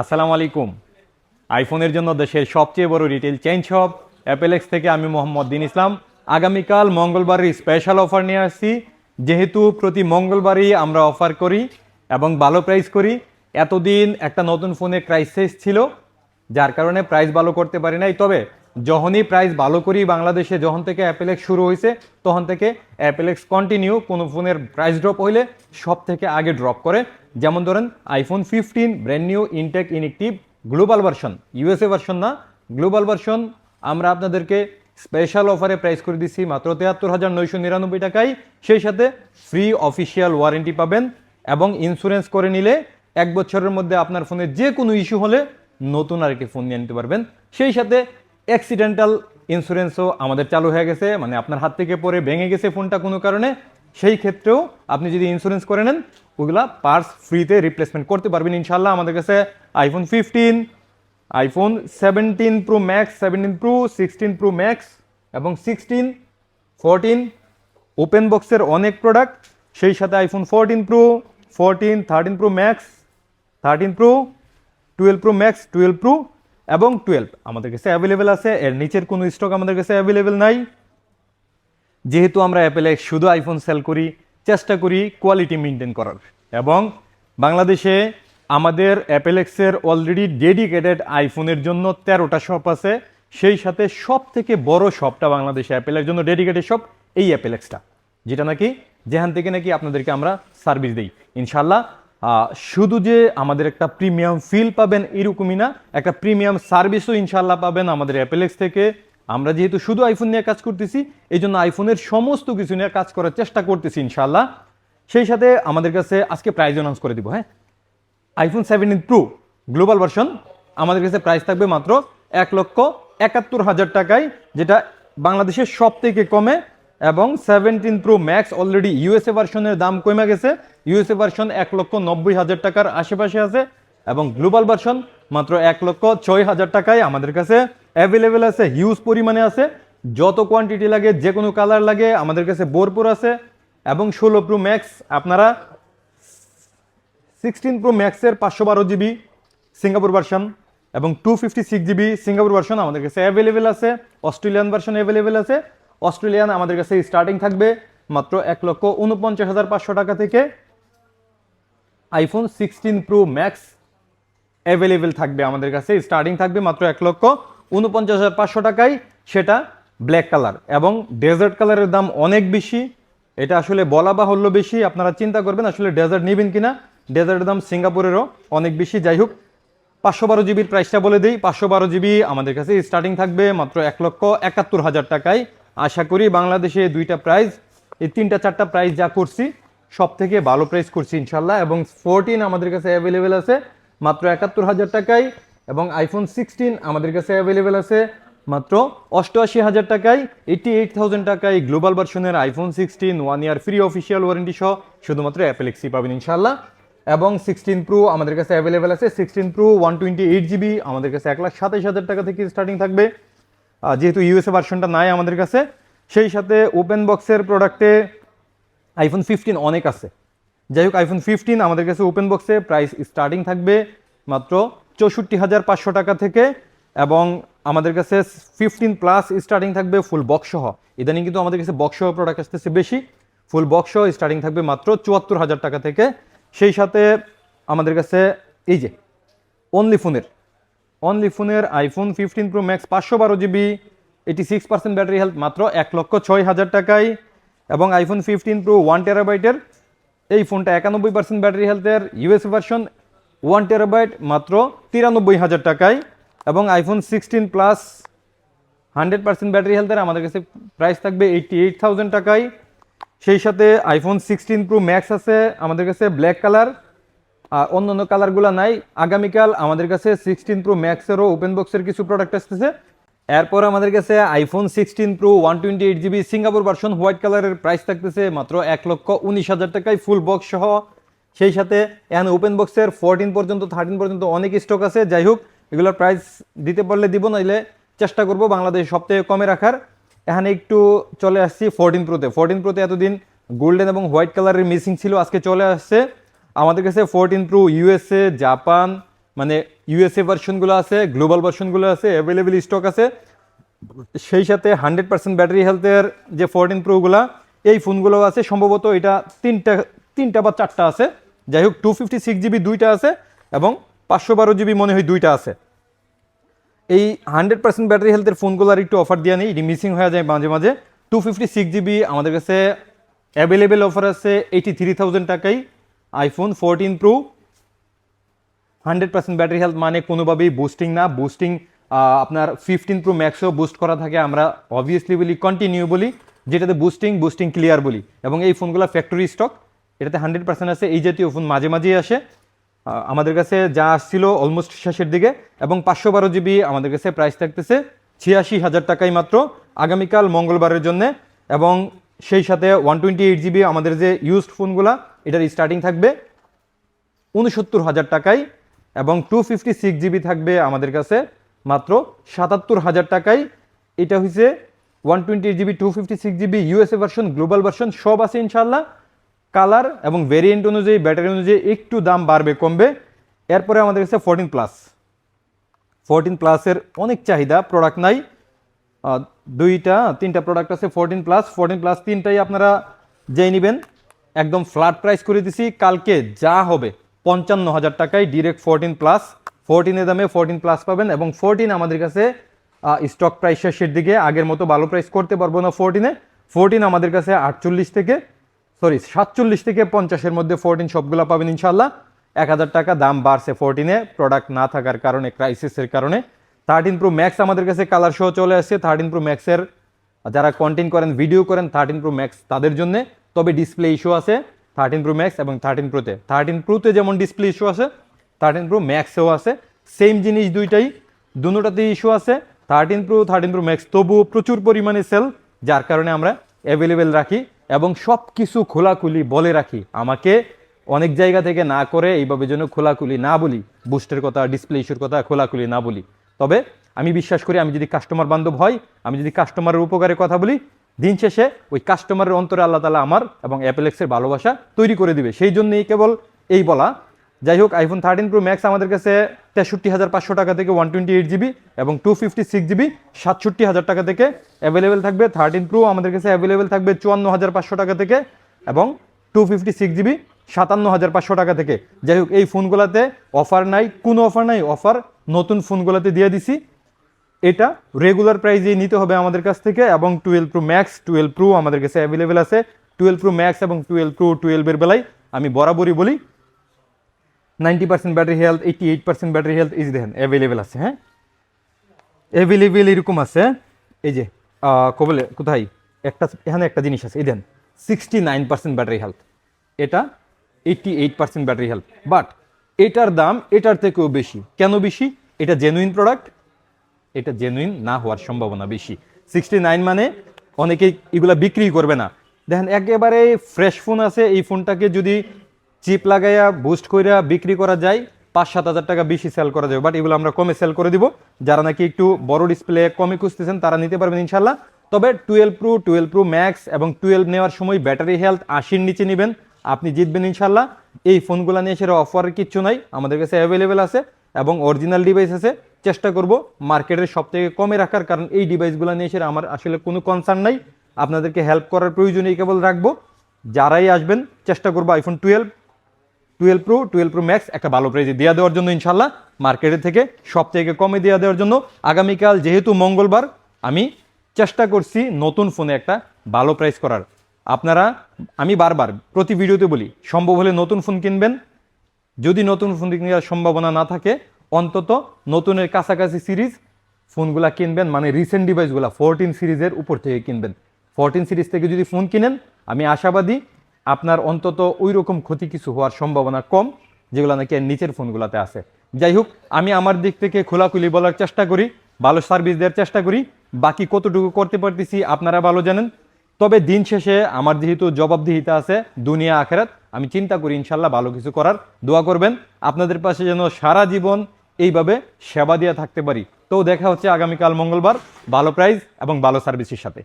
আসসালামু আলাইকুম। আইফোনের জন্য দেশের সবচেয়ে বড় রিটেল চেইন শপ অ্যাপেলেক্স থেকে আমি মোহাম্মদ দিন ইসলাম। আগামীকাল মঙ্গলবারের স্পেশাল অফার নিয়ে আসছি। যেহেতু প্রতি মঙ্গলবারই আমরা অফার করি এবং ভালো প্রাইস করি, এতদিন একটা নতুন ফোনের ক্রাইসিস ছিল, যার কারণে প্রাইস ভালো করতে পারি নাই। তবে যখনই প্রাইস ভালো করি বাংলাদেশে, যখন থেকে অ্যাপেলেক্স শুরু হয়েছে, তখন থেকে অ্যাপেলেক্স কন্টিনিউ কোনো ফোনের প্রাইস ড্রপ হইলে সব থেকে আগে ড্রপ করে। যেমন ধরেন iPhone fifteen brand new intact inactive global version USA version না গ্লোবাল ভার্সন আমরা আপনাদেরকে স্পেশাল অফারে প্রাইস করে দিচ্ছি মাত্র তেহাত্তর হাজার নয়শো নিরানব্বই টাকায়। সেই সাথে ফ্রি অফিসিয়াল ওয়ারেন্টি পাবেন এবং ইন্স্যুরেন্স করে নিলে এক বছরের মধ্যে আপনার ফোনে যে কোনো ইস্যু হলে নতুন আরেকটি ফোন নিয়ে নিতে পারবেন। সেই সাথে অ্যাক্সিডেন্টাল ইন্স্যুরেন্সও আমাদের চালু হয়ে গেছে মানে আপনার হাত থেকে পরে ভেঙে গেছে ফোনটা কোনো কারণে। সেই ক্ষেত্রেও আপনি যদি ইন্স্যুরেন্স করে নেন, ওগুলা পার্টস ফ্রিতে রিপ্লেসমেন্ট করতে পারবেন ইনশাল্লাহ আমাদের কাছে iPhone fifteen iPhone seventeen pro max seventeen pro sixteen pro max এবং সিক্সটিন ফোরটিন ওপেন বক্সের অনেক প্রোডাক্ট সেই সাথে iPhone fourteen pro fourteen thirteen pro max thirteen pro twelve pro max twelve pro এবং টুয়েলভ আমাদের কাছে অ্যাভেলেবেল আছে, এর নিচের কোনো স্টক আমাদের কাছে অ্যাভেলেবেল নাই। যেহেতু আমরা অ্যাপেলে শুধু আইফোন সেল করি, চেষ্টা করি কোয়ালিটি মেনটেন করার। এবং বাংলাদেশে আমাদের অ্যাপেলেক্সের অলরেডি ডেডিকেটেড আইফোনের জন্য তেরোটা শপ আছে। সেই সাথে সব থেকে বড় শপটা বাংলাদেশে অ্যাপেলের জন্য ডেডিকেটেড শপ এই অ্যাপেলেক্সটা যেটা নাকি যেখান থেকে নাকি আপনাদেরকে আমরা সার্ভিস দিই। ইনশাল্লাহ শুধু যে আমাদের একটা প্রিমিয়াম ফিল পাবেন এরকমই না, একটা প্রিমিয়াম সার্ভিসও ইনশাল্লাহ পাবেন আমাদের অ্যাপেলেক্স থেকে। আমরা যেহেতু শুধু আইফোন নিয়ে কাজ করতেছি এই জন্য আইফোনের সমস্ত কিছু নিয়ে কাজ করার চেষ্টা করতেছি ইনশাল্লাহ সেই সাথে আমাদের কাছে আজকে প্রাইজ অ্যানাউন্স করে দিব হ্যাঁ? IPhone seventeen pro global version আমাদের কাছে প্রাইস থাকবে মাত্র এক লক্ষ একাত্তর হাজার টাকায়, যেটা বাংলাদেশের সব থেকে কমে, এবং seventeen pro max already USA ভার্সনের দাম কমে গেছে। ইউএসএ ভার্সন এক লক্ষ নব্বই হাজার টাকার আশেপাশে আছে, এবং গ্লোবাল ভার্সন মাত্র এক লক্ষ ছয় হাজার টাকায় আমাদের কাছে অ্যাভেলেবেল আছে হিউজ পরিমাণে আছে। যত কোয়ান্টিটি লাগে, যে কোনো কালার লাগে, আমাদের কাছে বোরপুর আছে। এবং ষোলো প্রো ম্যাক্স আপনারা সিক্সটিন প্রো ম্যাক্সের পাঁচশো বারো জিবি সিঙ্গাপুর ভার্সন এবং two fifty six GB Singapore version আমাদের কাছে অ্যাভেলেবেল আছে। অস্ট্রেলিয়ান ভার্সন অ্যাভেলেবেল আছে। অস্ট্রেলিয়ান আমাদের কাছে স্টার্টিং থাকবে মাত্র এক লক্ষ উনপঞ্চাশ হাজার পাঁচশো টাকা থেকে। IPhone sixteen pro max available থাকবে আমাদের কাছে। স্টার্টিং থাকবে মাত্র এক লক্ষ উনপঞ্চাশ হাজার পাঁচশো টাকায়। সেটা ব্ল্যাক কালার এবং ডেজার্ট কালারের দাম অনেক বেশি। এটা আসলে বলা বাহুল্য বেশি। আপনারা চিন্তা করবেন আসলে ডেজার্ট নেবেন কিনা। ডেজার্টের দাম সিঙ্গাপুরেরও অনেক বেশি। যাই হোক, পাঁচশো বারো জিবির প্রাইসটা বলে দিই। পাঁচশো বারো জিবি আমাদের কাছে স্টার্টিং থাকবে মাত্র এক লক্ষ একাত্তর হাজার টাকায়। আশা করি বাংলাদেশে দুইটা প্রাইস এই তিনটা চারটা প্রাইস যা করছি সব থেকে ভালো প্রাইস করছি ইনশাল্লাহ। এবং ফোরটিন আমাদের কাছে অ্যাভেলেবেল আছে। মাত্র একাত্তর হাজার টাকায় এবং আইফোন সিক্সটিন আমাদের কাছে অ্যাভেলেবেল আছে মাত্র অষ্টআশি হাজার টাকায় এইটি এইট থাউজেন্ড টাকায় গ্লোবাল ভার্সনের iPhone sixteen one year free official warranty সহ শুধুমাত্র অ্যাপেলেক্সি পাবেন ইনশাল্লাহ এবং সিক্সটিন প্রো আমাদের কাছে অ্যাভেলেবেল আছে sixteen pro one twenty eight GB আমাদের কাছে এক লাখ সাতাইশ হাজার টাকা থেকে স্টার্টিং থাকবে। যেহেতু ইউএসএ ভার্সনটা নাই আমাদের কাছে, সেই সাথে ওপেন বক্সের প্রোডাক্টে আইফোন ফিফটিন অনেক আছে। যাই হোক আইফোন ফিফটিন আমাদের কাছে ওপেন বক্সে প্রাইস স্টার্টিং থাকবে মাত্র চৌষট্টি হাজার পাঁচশো টাকা থেকে এবং আমাদের কাছে ফিফটিন প্লাস স্টার্টিং থাকবে ফুল বক্স সহ। ইদানিং কিন্তু আমাদের কাছে বক্স সহ প্রোডাক্ট আসতেছে বেশি। ফুল বক্স সহ স্টার্টিং থাকবে মাত্র চুয়াত্তর হাজার টাকা থেকে। সেই সাথে আমাদের কাছে এই যে অনলি ফোনের অনলি ফোনের আইফোন ফিফটিন প্রো ম্যাক্স পাঁচশো বারো GB eighty six percent battery health মাত্র এক লক্ষ ছয় হাজার টাকায় এবং আইফোন ফিফটিন প্রো ওয়ান টেরাবাইটের এই ফোনটা একানব্বই পার্সেন্ট ব্যাটারি হেলথের ইউএস ভার্সন ওয়ান টেরাবাইট মাত্র তিরানব্বই হাজার টাকায়। এবং iPhone sixteen plus hundred percent battery হেলথের আমাদের কাছে প্রাইস থাকবে এইটটি এইট থাউজেন্ড টাকায়। সেই সাথে আইফোন সিক্সটিন প্রো ম্যাক্স আছে, আমাদের কাছে ব্ল্যাক কালার আর অন্য অন্য কালারগুলো নাই। আগামীকাল আমাদের কাছে সিক্সটিন প্রো ম্যাক্সেরও ওপেন বক্সের কিছু প্রোডাক্ট আসতেছে। এরপর আমাদের কাছে iPhone sixteen pro one twenty eight GB Singapore version white কালারের প্রাইস থাকতেছে মাত্র এক লক্ষ উনিশ হাজার টাকায় ফুল বক্স সহ। সেই সাথে এখন ওপেন বক্সের ফোরটিন পর্যন্ত থার্টিন পর্যন্ত অনেক স্টক আছে। যাই হোক এগুলোর প্রাইস দিতে পারলে দিব, নাইলে চেষ্টা করব বাংলাদেশ সবথেকে কমে রাখার। এখানে একটু চলে আসছি ফোরটিন প্রোতে ফোরটিন প্রোতে এতদিন গোল্ডেন এবং হোয়াইট কালারের মিসিং ছিল, আজকে চলে আসছে। আমাদের কাছে ফোরটিন প্রো ইউএসএ জাপান মানে ইউএসএ ভার্সনগুলো আছে গ্লোবাল ভার্সনগুলো আছে অ্যাভেলেবেল স্টক আছে। সেই সাথে হান্ড্রেড পার্সেন্ট ব্যাটারি হেলথের যে ফোরটিন প্রোগুলা এই ফোনগুলো আছে। সম্ভবত এটা তিনটা তিনটা বা চারটা আছে। যাই হোক টু ফিফটি সিক্স জিবি দুইটা আছে এবং পাঁচশো বারো জিবি মনে হয় দুইটা আছে। এই হান্ড্রেড পার্সেন্ট ব্যাটারি হেলথের ফোনগুলোর একটু অফার দেওয়া নেই, এটি মিসিং হয়ে যায় মাঝে মাঝে। টু ফিফটি সিক্স জিবি আমাদের কাছে অ্যাভেলেবেল অফার আছে এইটি থ্রি থাউজেন্ড টাকাই iPhone fourteen pro hundred percent battery health মানে কোনোভাবেই বুস্টিং না। বুস্টিং আপনার ফিফটিন প্রো ম্যাক্সও বুস্ট করা থাকে। আমরা অবভিয়াসলি বলি কন্টিনিউ বলি, যেটাতে বুস্টিং বুস্টিং ক্লিয়ার বলি। এবং এই ফোনগুলো ফ্যাক্টরি স্টক এটাতে হান্ড্রেড পার্সেন্ট আছে। এই জাতীয় ফোন মাঝে মাঝেই আসে। আমাদের কাছে যা আসছিল অলমোস্ট শেষের দিকে। এবং পাঁচশো বারো জিবি আমাদের কাছে প্রাইস থাকতেছে ছিয়াশি হাজার টাকাই মাত্র আগামীকাল, মঙ্গলবারের জন্য। এবং সেই সাথে ওয়ান টোয়েন্টি এইট জিবি আমাদের যে ইউজড ফোনগুলা এটার স্টার্টিং থাকবে উনসত্তর হাজার টাকায়। এবং টু ফিফটি সিক্স জিবি থাকবে আমাদের কাছে মাত্র সাতাত্তর হাজার টাকায়। এটা হচ্ছে one twenty GB two fifty six GB USA version global version সব আছে ইনশাল্লাহ কালার এবং ভেরিয়েন্ট অনুযায়ী ব্যাটারি অনুযায়ী একটু দাম বাড়বে, কমবে। এরপরে আমাদের কাছে ফোরটিন প্লাস ফোরটিন প্লাসের অনেক চাহিদা প্রোডাক্ট নাই। দুইটা, তিনটা প্রোডাক্ট আছে ফোরটিন প্লাস ফোরটিন প্লাস তিনটাই আপনারা যেই নেবেন, একদম ফ্ল্যাট প্রাইস করে দিছি। কালকে যা হবে পঞ্চান্ন হাজার টাকায় ডিরেক্ট ফোরটিন প্লাস ফোরটিনের দামে ফোরটিন প্লাস পাবেন এবং ফোরটিন আমাদের কাছে স্টক প্রাইস শেষের দিকে, আগের মতো ভালো প্রাইস করতে পারব না ফোরটিনে ফোরটিন আমাদের কাছে আটচল্লিশ থেকে সরি সাতচল্লিশ থেকে পঞ্চাশের মধ্যে ফোরটিন সবগুলো পাবেন ইনশাল্লাহ এক হাজার টাকা দাম বাড়ছে ফোরটিনে প্রোডাক্ট না থাকার কারণে ক্রাইসিসের কারণে। থার্টিন প্রো ম্যাক্স আমাদের কাছে কালার সহ চলে আসছে। থার্টিন প্রো ম্যাক্সের যারা কন্টেন্ট করেন ভিডিও করেন থার্টিন প্রো ম্যাক্স তাদের জন্য। তবে ডিসপ্লে ইস্যু আছে। থার্টিন প্রো ম্যাক্স এবং থার্টিন প্রোতে থার্টিন প্রোতে যেমন ডিসপ্লে ইস্যু আছে থার্টিন প্রো ম্যাক্সেও আছে। সেম জিনিস দুইটাই দুটোতেই ইস্যু আছে। Thirteen pro thirteen pro max তবুও প্রচুর পরিমাণে সেল যার কারণে আমরা অ্যাভেলেবেল রাখি এবং সব কিছু খোলাখুলি বলে রাখি। আমাকে অনেক জায়গা থেকে না করে এইভাবে যেন খোলাখুলি না বলি বুস্টের কথা ডিসপ্লে ইস্যুর কথা খোলাখুলি না বলি। তবে আমি বিশ্বাস করি, আমি যদি কাস্টমার বান্ধব হয় আমি যদি কাস্টমারের উপকারে কথা বলি দিন শেষে ওই কাস্টমারের অন্তরে আল্লাহ তালা আমার এবং অ্যাপেলেক্সের ভালোবাসা তৈরি করে দিবে। সেই জন্যই কেবল এই বলা। যাই হোক আইফোন থার্টিন প্রো ম্যাক্স আমাদের কাছে তেষট্টি হাজার পাঁচশো টাকা থেকে ওয়ান টোয়েন্টি এইট জিবি এবং টু ফিফটি সিক্স জিবি সাতষট্টি হাজার টাকা থেকে অ্যাভেলেবেল থাকবে। থার্টিন প্রো আমাদের কাছে অ্যাভেলেবেল থাকবে চুয়ান্ন হাজার পাঁচশো টাকা থেকে এবং টু ফিফটি সিক্স জিবি সাতান্ন হাজার পাঁচশো টাকা থেকে। যাই হোক, এই ফোনগুলোতে অফার নাই, কোনো অফার নাই। অফার নতুন ফোনগুলোতে দিয়ে দিছি। এটা রেগুলার প্রাইজে নিতে হবে আমাদের কাছ থেকে এবং twelve pro max twelve pro আমাদের কাছে অ্যাভেলেবেল আছে। টুয়েলভ প্রো ম্যাক্স এবং টুয়েলভ প্রো টুয়েলভের বেলায় আমি বরাবরই বলি ninety percent battery health eighty eight percent battery health যে দেখেন অ্যাভেলেবেল আছে হ্যাঁ? অ্যাভেলেবেল এরকম আছে, এই যে কবলে কোথায়? একটা, এখানে একটা জিনিস আছে, এই then sixty nine percent battery health এটা eighty eight percent battery health but এটার দাম, এটার থেকেও বেশি। কেন বেশি? এটা জেনুইন প্রোডাক্ট এটা জেনুইন না হওয়ার সম্ভাবনা বেশি। সিক্সটি নাইন মানে অনেকেই এগুলা বিক্রি করবে না। দেখেন, একেবারে ফ্রেশ ফোন আছে, এই ফোনটাকে যদি চিপ লাগাইয়া বুস্ট কইরা বিক্রি করা যায় পাঁচ সাত হাজার টাকা বেশি সেল করা যাবে বাট এগুলো আমরা কমে সেল করে দিব। যারা নাকি একটু বড় ডিসপ্লে কমে খুঁজতেছেন, তারা নিতে পারবেন ইনশাল্লাহ তবে twelve pro twelve pro max এবং টুয়েলভ নেওয়ার সময় ব্যাটারি হেলথ আশির নিচে নেবেন। আপনি জিতবেন ইনশাল্লাহ এই ফোনগুলো নিয়ে সেটা অফার কিচ্ছু নাই। আমাদের কাছে অ্যাভেলেবেল আছে এবং অরিজিনাল ডিভাইস আছে। চেষ্টা করব মার্কেটের সব থেকে কমে রাখার, কারণ এই ডিভাইসগুলো নিয়ে সেটা আমার আসলে কোনো কনসার্ন নাই। আপনাদেরকে হেল্প করার প্রয়োজনেই কেবল রাখব। যারাই আসবেন, চেষ্টা করব iPhone twelve twelve pro twelve pro max একটা ভালো প্রাইজে দেওয়া দেওয়ার জন্য ইনশাল্লাহ মার্কেটের থেকে সব থেকে কমে দেওয়া দেওয়ার জন্য। আগামীকাল যেহেতু মঙ্গলবার, আমি চেষ্টা করছি নতুন ফোনে একটা ভালো প্রাইস করার। আপনারা, আমি বারবার প্রতি ভিডিওতে বলি, সম্ভব হলে নতুন ফোন কিনবেন। যদি নতুন ফোন কেনার সম্ভাবনা না থাকে অন্তত নতুনের কাছাকাছি সিরিজ ফোনগুলা কিনবেন মানে রিসেন্ট ডিভাইসগুলো ফোরটিন সিরিজের উপর থেকে কিনবেন। ফোরটিন সিরিজ থেকে যদি ফোন কিনেন, আমি আশাবাদী আপনার অন্তত ওই রকম ক্ষতি কিছু হওয়ার সম্ভাবনা কম, যেগুলো নাকি নিচের ফোনগুলোতে আছে। যাই হোক, আমি আমার দিক থেকে খোলাখুলি বলার চেষ্টা করি, ভালো সার্ভিস দেওয়ার চেষ্টা করি, বাকি কতটুকু করতে পারতেছি আপনারা ভালো জানেন। তবে দিন শেষে আমার যেহেতু জবাবদিহিতা আছে, দুনিয়া, আখেরাত, আমি চিন্তা করি ইনশাল্লাহ ভালো কিছু করার। দোয়া করবেন, আপনাদের পাশে যেন সারা জীবন এইভাবে সেবা দিয়ে থাকতে পারি। তো দেখা হচ্ছে আগামীকাল মঙ্গলবার, ভালো প্রাইজ এবং ভালো সার্ভিসের সাথে।